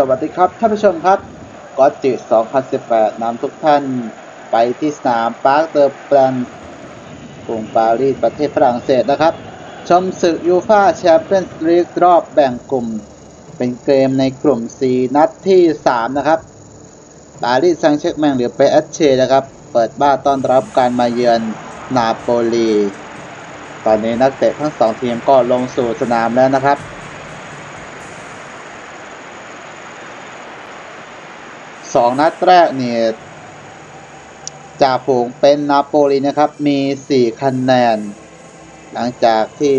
สวัสดีครับท่านผู้ชมครับกอตจิ2018นำทุกท่านไปที่สนามปาร์คเดอร์แปลนกรุงปารีสประเทศฝรั่งเศสนะครับ ชมศึกยูฟาแชมเปี้ยนส์ลีกรอบแบ่งกลุ่ม เป็นเกมในกลุ่ม 4 นัดที่ 3 นะครับ ปารีสแซงต์แชร์กแมงหรือเปเอชเชนะครับ เปิดบ้านต้อนรับการมาเยือนนาโปลี ตอนนี้นักเตะทั้งสองทีมก็ลงสู่สนามแล้วนะครับ สองนัดแรกเนี่ยจ่าฝูงเป็นนาโปลีนะครับ มี4คะแนน หลังจากที่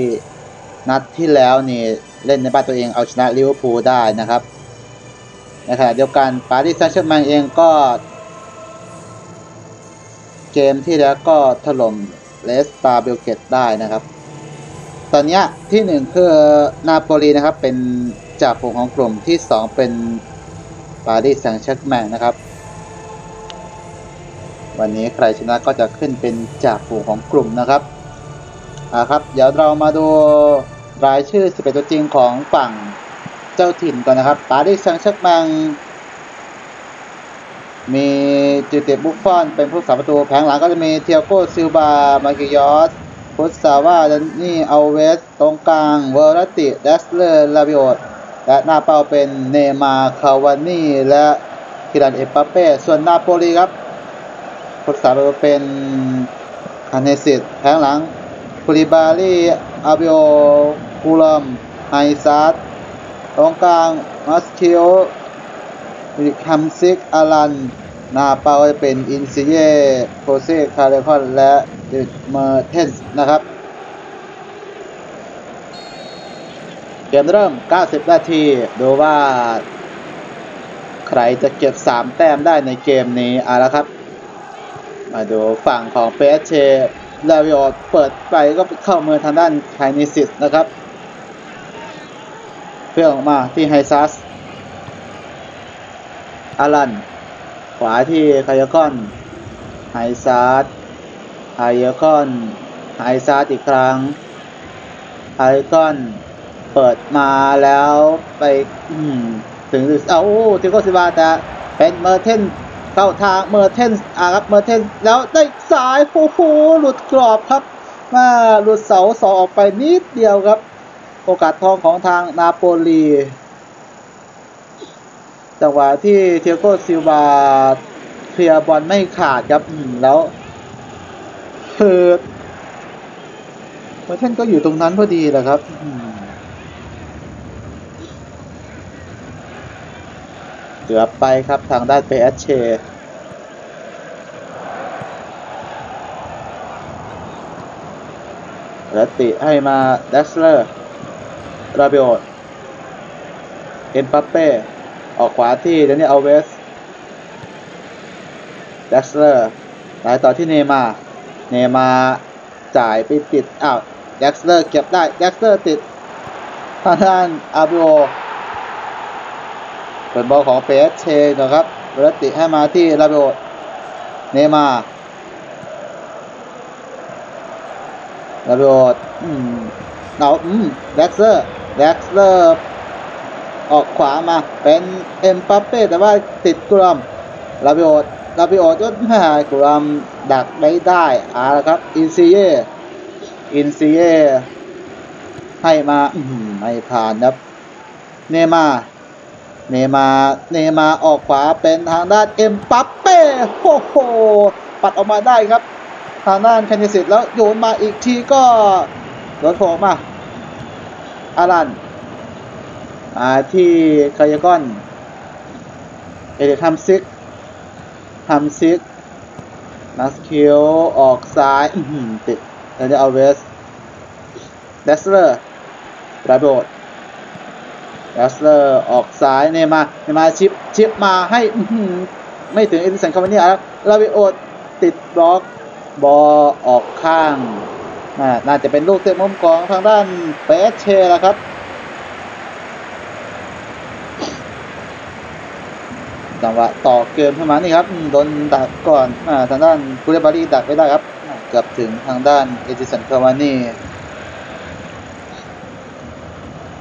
นัดที่แล้วนี่เล่นในบ้านตัวเองเอาชนะลิเวอร์พูลได้นะครับในขณะเดียวกันปารีสแซงต์แชร์แมงเองก็ เกมที่แล้วก็ถล่มเลสตาเบลเกตได้นะครับ ตอนนี้ที่หนึ่งคือนาโปลีนะครับเป็นจ่าฝูงของกลุ่มที่2เป็น ปารีสแซงต์แชร์กแมงนะครับ วันนี้ใครชนะก็จะขึ้นเป็นจ่าฝูงของกลุ่มนะครับอ่าครับ เดี๋ยวเรามาดูรายชื่อ 11 ตัวจริงของฝั่งเจ้าถิ่นก่อนนะครับ ปารีสแซงต์แชร์กแมงมีจิเตบุฟฟอนเป็นผู้สาประตูแผงหลังก็จะมีเทียโกซิลบา มากิยอสพุทซาวาดันนี่เอาเวส ตรงกลาง เวอร์ติ เดสเลอร์ ลาบิโอต และหน้าเป้าเป็นเนมาคาวานี่ และคิรันเอปาเป้ ส่วนนาโปลีครับผู้สาประตูเป็นคาเนซิตแผงหลังคูลิบาลีอาบิโอคูลัมไฮซัสตรงกลางมัสคิโอวิคัมซิกอารันนาเปาจะเป็นอินซิเย่โคเซคาเรคอนและเดเมอร์เทนส์นะครับ เก มเริ่ม 90 นาที ดูว่า ใครจะเก็บ 3 แต้มได้ในเกมนี้เอาละครับ มาดูฝั่งของเปเชลาวิโอเปิดไปก็เข้ามือทางด้านไคนิซิสนะครับ เพื่อออกมาที่ไฮซัสอารัน ขวาที่ไคยากอน ไฮซาร์ดไฮยากอน ไฮซาร์ดอีกครั้งไฮยากอน เปิดมาแล้วไปถึงเอาทิโกซิบาแต่เป็นเมอร์เทนเข้าทางเมอร์เทนอาครับเมอร์เทนแล้วได้สายโอ้โหหลุดกรอบครับมาหลุดเสาสองออกไปนิดเดียวครับ โอกาสทองของทางนาโปลีจังหวะที่เทียโกซิลบาเคลียร์บอลไม่ขาดครับแล้วคือเมอร์เทนก็อยู่ตรงนั้นพอดีแหละครับ เกือบไปครับทางด้านเปเอชเชรติให้มาเดสเลอร์ ราเบโอเอ็นปัปเป้ ออกขวาที่เดนนี่อัลเวสเดสเลอร์ไหลต่อที่เนมา เนมาจ่ายไปติด อ้าวเด็กเลอร์เก็บได้เด็กเลอร์ติดทางด้านอาบิโอ ป็นบอลของเปสเชนะครับเรติให้มาที่ลาเบโอเนมาลาเบโอเอาอืมเด็กเลอร์เด็กเลอร์ออกขวามาเป็นเอ็มปัปเป้แต่ว่าติดกรัมลาบิโอลาบิโอก็แม่กรัมดักไม่ได้อาละครับ อินซีเยอินซีเยให้มาไม่ผ่านครับ เนมา เนมาเนมาออกขวาเป็นทางด้านเอ็มปัปเป้โอ้โหปัดออกมาได้ครับ ทางด้านแคนดิสิตแล้วโยนมาอีกทีก็โดนโผล่มาอารันมาที่คายากอน เอเดทัมซิกทัมซิกนัสคิวออกซ้ายติดแล้วจะเอาเวสเดสเลอร์ระโดด เดสเลอร์ออกซ้ายเนมาเนมาชิปชิปมาให้ไม่ถึงเอดิสันคาร์มานี่แล้วลาวิโอติดบล็อกบอลออกข้าง น่าจะเป็นลูกเตะมุมของทางด้านเปเชแล้วครับจังหวะต่อเกมเข้ามานี่ครับโดนดักก่อนอทางด้านคูเรบารีดักไม่ได้ครับ เกือบถึงทางด้านเอจิสันคาวานี่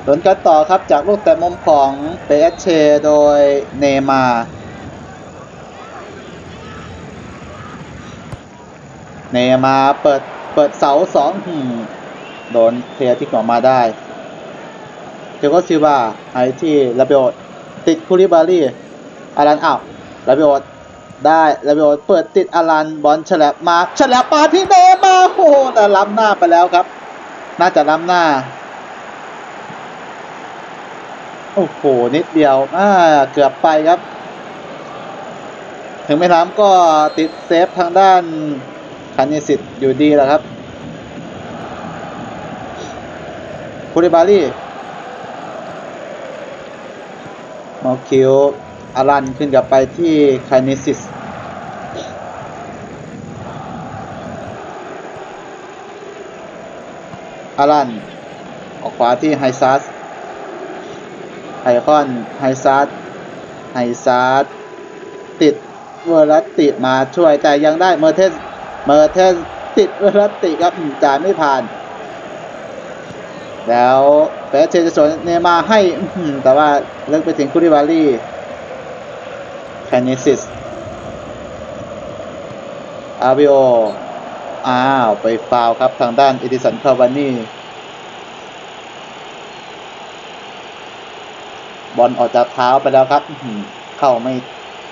ลุ้นกันต่อครับจากลูกแต่มุมของเปเชโดยเนมาเนมาเปิดเปิดเสาสองหืมโดนเคลียที่ออกมาได้เจโกซิวาไอที่ระเบิดติดคูริบารีอารันอ้าวระเบิดได้ระเบิดเปิดติดอารันบอลฉลับมาฉลับมาที่เนมาโอ้โหแต่ล้ำหน้าไปแล้วครับ น่าจะล้ำหน้า โอ้โห นิดเดียว อ่า เกือบไปครับ ถึงไม่ล้ำก็ติดเซฟทางด้านคานิสิตอยู่ดีแหละครับคูริบารีมอคิวอารันขึ้นกลับไปที่คานิสิสอารัน ออกขวาที่ไฮซัส ไฮคอน ไฮซัสไฮซัสติดเวอร์ลัตติมาช่วยแต่ยังได้เมอร์เทส เมอร์เทสติดเวอร์ลัตติครับจ่ายไม่ผ่าน แล้วเฟสเชจะสวนเนย์มาให้ แต่ว่าเลิกไปถึงคูริบารีแคนิซิสอาวิโอ อ้าว ไปฟาวครับทางด้านเอดิสันคาวานี่ บอลออกจากเท้าไปแล้วครับเข้าไม่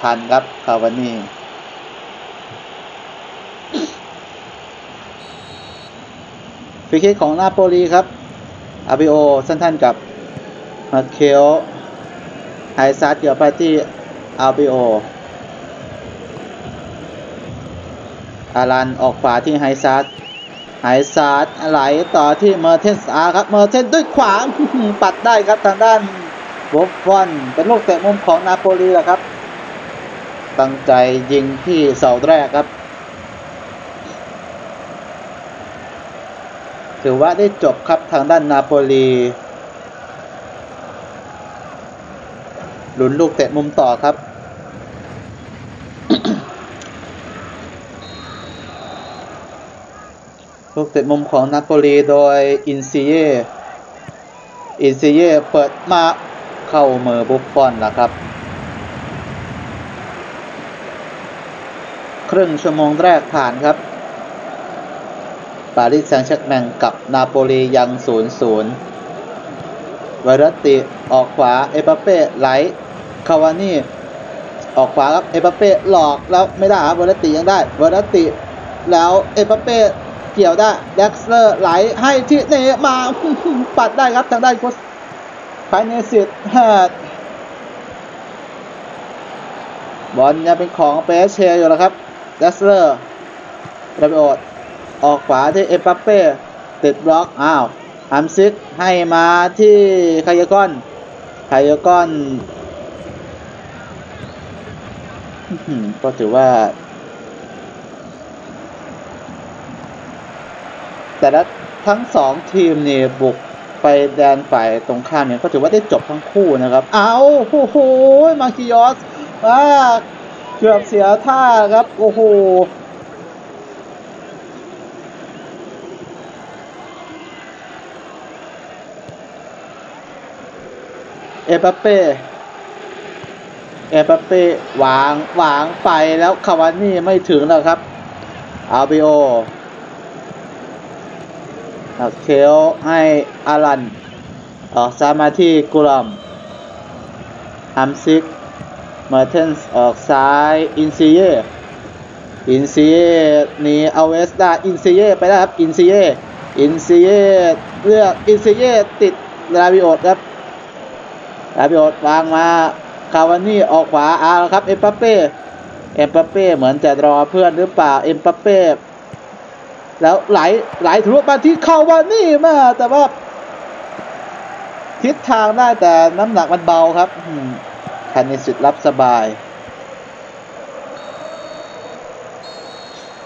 ทันครับคาวานี่ฟรีคิกของนาโปลีครับอาบิโอสั้นๆกับมาเคลไฮซัสเกี่ยวไปที่อาบิโออารันออกขวาที่ไฮซัสไฮซัสไหลต่อที่เมอร์เทนส์อาครับ เมอร์เทนด้วยขวาปัดได้ครับทางด้าน วอฟฟอนเป็นลูกเตะมุมของนาโปลีแหละครับ ตั้งใจยิงที่เสาแรกครับ ถือว่าได้จบครับทางด้านนาโปลีลุ้นลูกเตะมุมต่อครับลูกเตะมุมของนาโปลีโดยอินซิเยอินซิเยเปิดมา เข้ามือบุฟฟอนนะครับ ครึ่งชั่วโมงแรกผ่านครับ ปารีสแซงต์แชกแมงกับนาโปลียัง 0-0วารตติออกขวาเอเปเป้ไหลคาวานี่ออกขวาครับเอเปเป้หลอกแล้วไม่ได้ครับวารตติยังได้วารตติแล้วเอเปเป้เกี่ยวได้แด็กซ์เลอร์ไหลให้ที่เนมาปัดได้ครับทางด้านโคส ไฟเนสิตแฮดบอลยังเป็นของเปเชอยู่แล้วครับแด็กซ์เลอร์ระเบิดออกขวาที่เอเปเป้ติดบล็อก อ้าวฮัมซิกให้มาที่คายากอนคายากอนอื้อหือก็ถือว่า แต่ละทั้งสองทีมนี่บุก ไปแดนฝ่ายตรงข้ามเนี่ยก็ถือว่าได้จบทั้งคู่นะครับ เอาโอ้โหมาคิยอสอ่าเกือบเสียท่าครับ โอ้โหเอเปเป้เอเปเป้วางวางไปแล้วคาวานี่ไม่ถึงแล้วครับอาบิโอ เคลให้อารันออกซ้ายมาที่กุลัมฮัมซิกเมอร์เทนส์ออกซ้ายอินซีเยอินซีเยนีเอาเวสได้อินซีเยไปได้ครับอินซีเยอินซีเยเลือกอินซีเยติดลาบิโอตครับลาบิโอตวางมาคาวานี่ออกขวาเอาละครับเอ็มปัปเป้เอ็มปัปเป้เหมือนจะรอเพื่อนหรือเปล่าเอ็มปัปเป้ แล้วไหลไหลทะลุมาที่คาว่านี่มาแต่ว่า ทิศทางได้แต่น้ำหนักมันเบาครับแคนนิสิตรับสบาย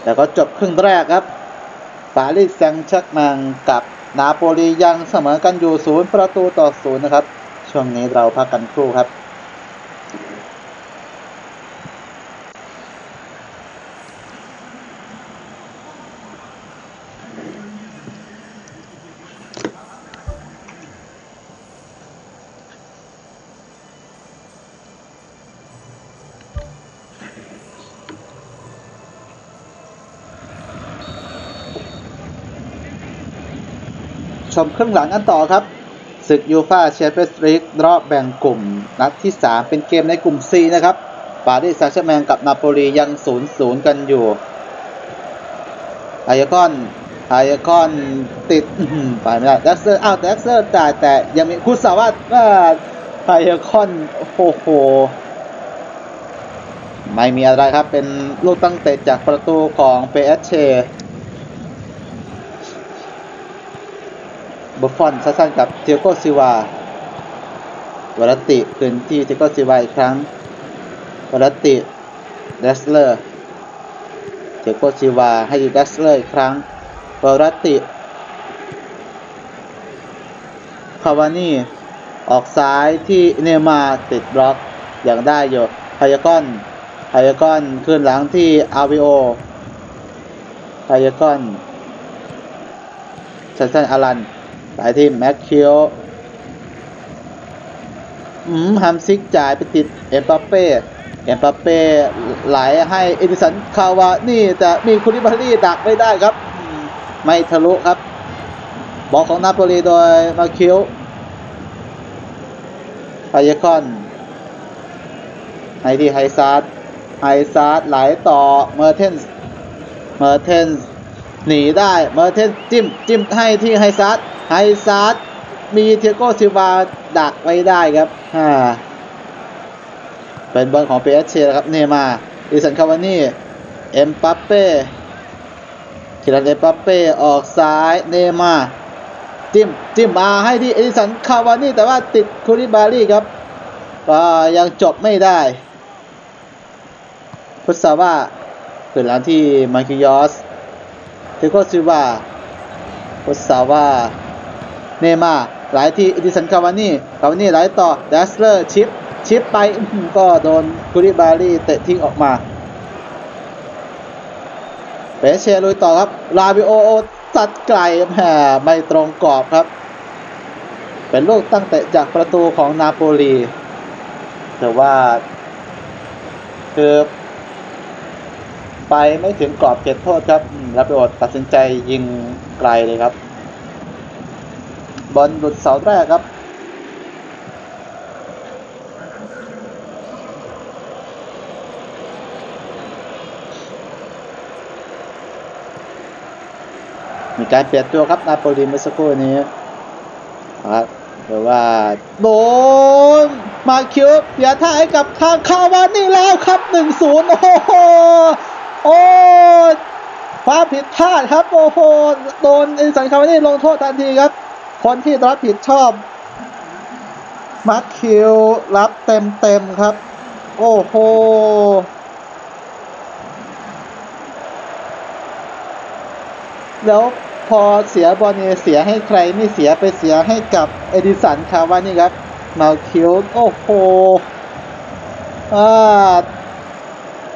แต่ก็จบครึ่งแรกครับปารีสแซงต์แชร์กแมงกับนาโปลียังเสมอกันอยู่ศูนย์ประตูต่อศูนย์นะครับ ช่วงนี้เราพักกันครู่ครับ ชมเครื่องหลังกันต่อครับศึกยูฟาแชมเปี้ยนส์ลีกรอบแบ่งกลุ่ม นัดที่ 3 เป็นเกมในกลุ่ม C นะครับปารีสแซงต์แชร์แมงกับนาโปลียัง 0-0 กันอยู่ไอคอนไอคอนติดไปไม่ได้แด็กเซอร์อ้าวแด็กเซอร์จ่ายแต่ยังมีคุณสาวัสดิ์ว่าไอคอนโอ้โหไม่มีอะไรครับเป็นลูกตั้งเตะจากประตูของเปเอเช บุฟฟอนสั้นๆกับเทียโกซิวาวรติคืนที่เทียโกซิวาอีกครั้งวรติเดสเลอร์เทียโกซิวาให้เดสเลอร์อีกครั้งวรติคาวานี่ออกซ้ายที่เนมาติดบล็อกอย่างได้อยู่พายากอนพายากอนขึ้นหลังที่อาวิโอพายากอนสั้นอารัน ไปที่แม็กคิวอืมฮัมซิกจ่ายไปติดเอ็มปัปเป้เอ็มปัปเป้ไหลให้เอดิสันคาวานี่แต่มีคุริบารีดักไม่ได้ครับ ไม่ทะลุครับ บอลของนาโปลีโดยมาคิวพายคอนให้ที่ไฮซาร์ดไฮซาร์ดไหลต่อเมอร์เทนส์เมอร์เทนส์ หนีได้เมอร์เทนจิ้มจิ้มให้ที่ไฮซาร์ดไฮซาร์ดมีเทโกซิวาดักไว้ได้ครับอ่าเป็นบอลของเปเอเชครับเนมาดิสันคาวานี่เอ็มปัปเป้คิรันเอ็มปัปเป้ออกซ้ายเนมาจิ้มจิ้มมาให้ที่เอดิสันคาวานี่แต่ว่าติดคูริบารีครับก็ยังจบไม่ได้พุทธาว่าเกิดร้านที่มาคิยอส เทโกซิวาพุทธาว่าเนมาหลายที่อิดิสันคาวานี่คาวานี่หลายต่อดัสเลอร์ชิปชิปไปก็โดนกุริบารีเตะทิ้งออกมาเปเชลุยต่อครับลาบิโอโอสัดไกลแหมไม่ตรงกรอบครับ เป็นลูกตั้งเตะจากประตูของนาโปลีแต่ว่าคือ ไปไม่ถึงกรอบเขตโทษครับลาบิโอตัดสินใจยิงไกลเลยครับ บอลหลุดเสาแรกครับ มีการเปลี่ยนตัวครับนาโปลีเมื่อสักครู่นี้ครับหรือว่าโดนมาคิวเสียท่าให้กับทางคาวานี่แล้วครับ 1-0 โอ้โห โอ้ความผิดพลาดครับ โอ้โหโดนอินสันคาวานี่ลงโทษทันทีครับ คนที่รับผิดชอบมาคิวรับเต็มเต็มครับ โอ้โหแล้วพอเสียบอลเนี่ยเสียให้ใครไม่เสียไปเสียให้กับเอดิสันคาวานี่ครับมาคิวโอ้โหอ่า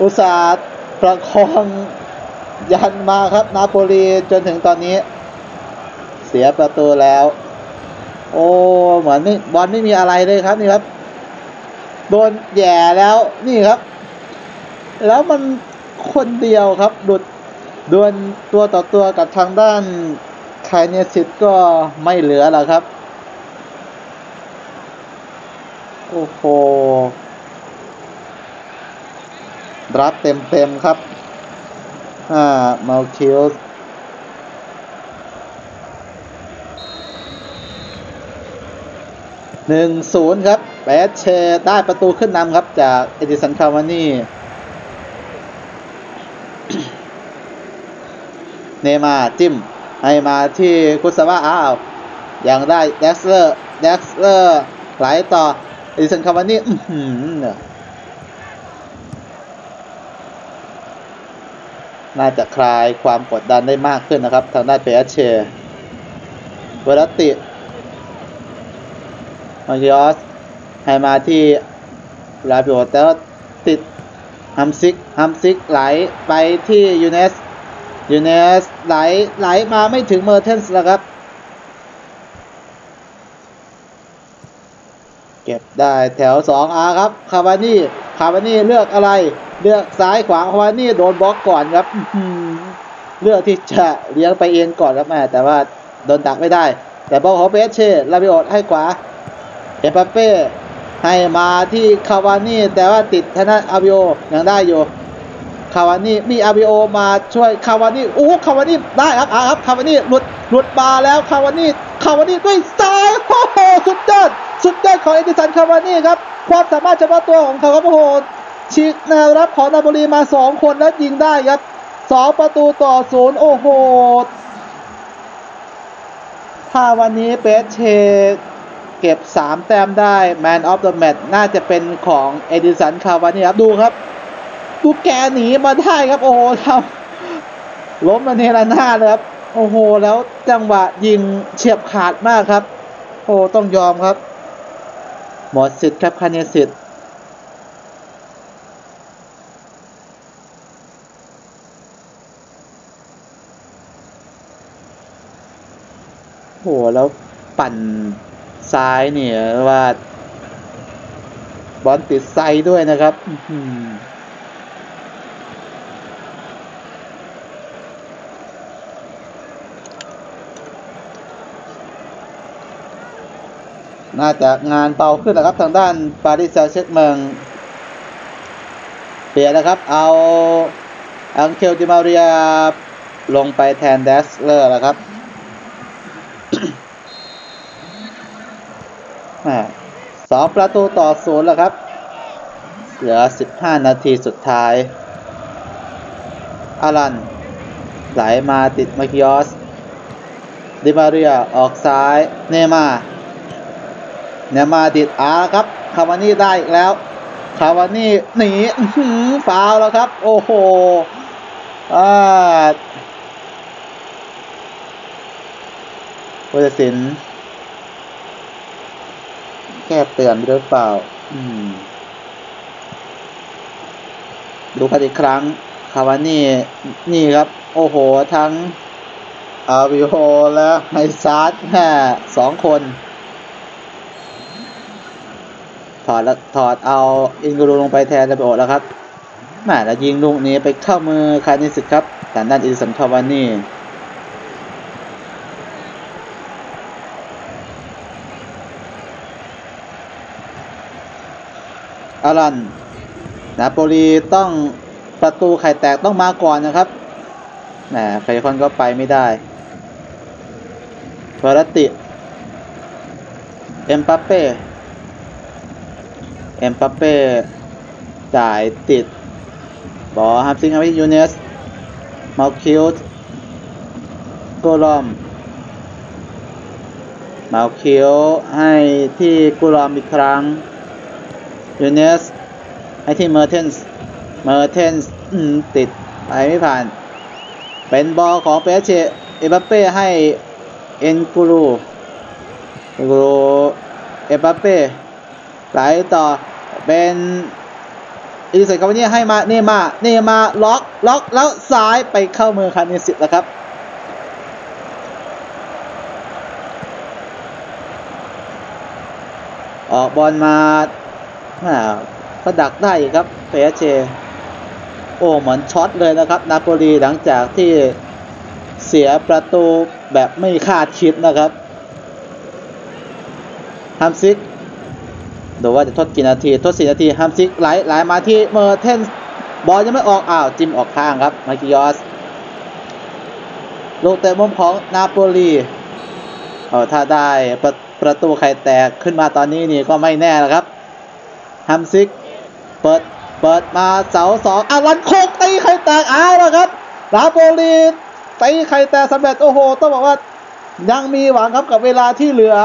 อุตสาห์ ประคองยันมาครับ นาโปลีจนถึงตอนนี้ เสียประตูแล้ว โอ้เหมือนไม่บอลไม่มีอะไรเลยครับนี่ครับ โดนแย่แล้วนี่ครับ แล้วมันคนเดียวครับดุดดวลตัวต่อตัวกับทางด้านไคเนสิตก็ไม่เหลือแล้วครับ โอ้โห รับเต็มเต็มครับอ่ามาคิวหนึ่งศูนย์ครับแบดเชได้ประตูขึ้นนำครับ จากเอดิสันคาวานี่เนมาจิ้มให้มาที่กุสวาอ้าวยังได้เด็กเลอร์เด็กเลอร์ไหลต่อเอดิสันคาวานี่ น่าจะคลายความกดดันได้มากขึ้นนะครับ ทางด้านเปเชเวลติมาริออสให้มาที่ลาบิโอแต่ว่าติดฮัมซิกฮัมซิกไหลไปที่ยูเนสยูเนสไหลไหลมาไม่ถึงเมอร์เทนส์แล้วครับ เก็บได้แถว 2R ครับ คาวานี่ คาวานี่เลือกอะไร เลือกซ้ายขวาคาวานี่โดนบล็อกก่อนครับเลือกที่จะเลี้ยงไปเองก่อนครับแม่แต่ว่าโดนดักไม่ได้ แต่บอลของเปเช่ลาบิโอตให้ขวา เอ็มบัปเป้ให้มาที่คาวานี่แต่ว่าติดธนาอาบิโอยังได้อยู่ คาวานี่มีอาบิโอมาช่วยคาวานี่อู้คาวานี่ได้ครับอ่าครับคาวานี่หลุดหลุดมาแล้วคาวานี่คาวานี่ด้วยซ้ายโอ้โหสุดยอดสุดยอดของเอดิสันคาวานี่ครับความสามารถเฉพาะตัวของเขาครับโอ้โหชิกแนวรับของนาโปลีมาสองคนแล้วยิงได้ครับสองประตูต่อศูนย์โอ้โหถ้าวันนี้เปสเชเก็บ 3 แต้มได้ Man of the Match น่าจะเป็นของเอดิสันคาวานี่ครับ ดูครับ ดูแกหนีมาได้ครับ โอ้โหทำล้มมาเนรนาเลยครับ โอ้โห แล้วจังหวะยิงเฉียบขาดมากครับ โอ้ต้องยอมครับ หมดสิทธิ์ครับคาเนสิทธิ์โอ้โหแล้วปั่นซ้ายเนี่ยว่า บอลติดไซด้วยนะครับอื้อหือ น่าจะงานเบาขึ้นนะครับทางด้านปาริสแซงต์แชร์เมืองเปลี่ยนนะครับ เอาอังเคลดิมาเรียลงไปแทนเดสเลอร์แล้วครับสองประตูต่อศูนย์แล้วครับ เหลือ 15 นาทีสุดท้ายอารัน ไหลมาติดมาคิออสดิมาเรียออกซ้าย เนมา เนี่ยมาติดอาครับคาวานี่ได้อีกแล้วคาวานี่หนีหือฟาวแล้วครับ โอ้โหอ่าผู้ตัดสินแก้เตือนหรือเปล่า อืม ดูกันอีกครั้ง คาวานี่ นี่ครับ โอ้โห ทั้งอาวิโอและไฮซาร์ดแค่สองคน ถ อดถอดเอาอินกูรูลงไปแทนระเบิดแล้วครับแหม่แล้วยิงลูกนี้ไปเข้ามือคานิสิตครับแต่ด้านอิสันคาวานี่อารันนาโปลีต้องประตูไข่แตกต้องมาก่อนนะครับแหมไคคอนก็ไปไม่ได้เฟอร์ติ เอ็มปัปเป้ เอ็มปัปเป้จ่ายติด บอลฮับซิงให้ยูเนสมาคิวโกลอมมาคิวให้ที่กุลอมอีกครั้งยูเนสให้ที่เมอร์เทนส์เมอร์เทนส์ติดไปไม่ผ่าน เป็นบอลของเปเชเอบัปเป้ให้เอ็นกูรูกูรูเอบัปเป้ไหลต่อ เป็นอิลิสันคาวานี่ให้มาเนมาเนมาล็อกล็อกแล้วซ้ายไปเข้ามือคาเนสิตแล้วครับออกบอลมาอ่าก็ดักได้อีกครับเปเชโอ้เหมือนช็อตเลยนะครับ นาโปลีหลังจากที่เสียประตูแบบไม่คาดคิดนะครับฮัมซิก ดูว่าจะทดกี่นาที ทดสี่นาทีฮัมซิกไหลไหลมาที่เมอร์เทนบอลยังไม่ออกอ้าวจิมออกข้างครับมาคิยอสลูกเตะมุมของนาโปลีเออถ้าได้ประประตูไข่แตกขึ้นมาตอนนี้นี่ก็ไม่แน่แล้วครับฮัมซิกเปิดเปิดมาเสาสองอารันโคกตีไข่แตกอ้าวแล้วครับนาโปลีตีไข่แตกสำเร็จโอ้โห ต้องบอกว่ายังมีหวังครับกับเวลาที่เหลือ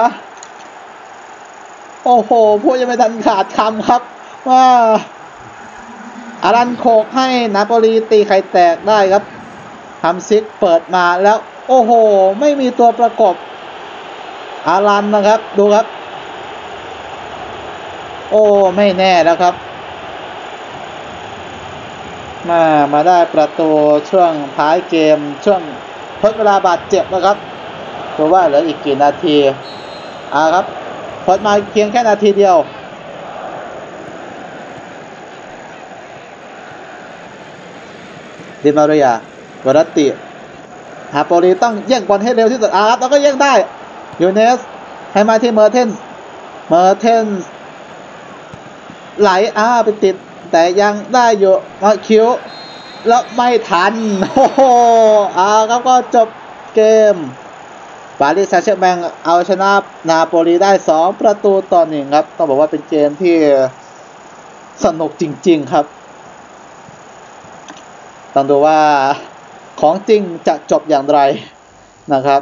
โอ้โหพูดยังไม่ทันขาดคำครับ ว่าอารันโคกให้นาโปลีตีไข่แตกได้ครับฮัมซิกเปิดมาแล้ว โอ้โห ไม่มีตัวประกบอารันนะครับ ดูครับ โอ้ไม่แน่แล้วครับ มามาได้ประตูช่วงท้ายเกมช่วงทดเวลาบาดเจ็บนะครับดูว่าเหลืออีกกี่นาทีอ่าครับ ทดมาเพียงแค่นาทีเดียว ดิมาเรียวรัตติฮาโปลีต้องแย่งบอลให้เร็วที่สุดอารับแล้วก็แย่งได้ ยูเนส ให้มาที่เมอร์เทนส์เมอร์เทนส์ไหลอ้าไปติด แต่ยังได้อยู่มาคิวแล้วไม่ทัน โอ้โหอาครับก็จบเกม ปารีสแซงต์แชร์แมงเอาชนะนาโปลีได้ 2 ประตูต่อหนึ่งครับ ต้องบอกว่าเป็นเกมที่สนุกจริง ๆ ครับ ต้องดูว่าของจริงจะจบอย่างไรนะครับ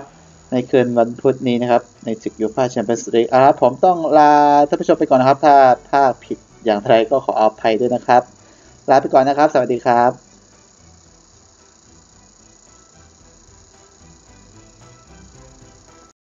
ในคืนวันพุธนี้นะครับ ในศึกยูฟ่าแชมเปี้ยนส์ลีกอะครับผมต้องลาท่านผู้ชมไปก่อนนะครับ ถ้าถ้าผิดอย่างไรก็ขออภัยด้วยนะครับ ลาไปก่อนนะครับ สวัสดีครับ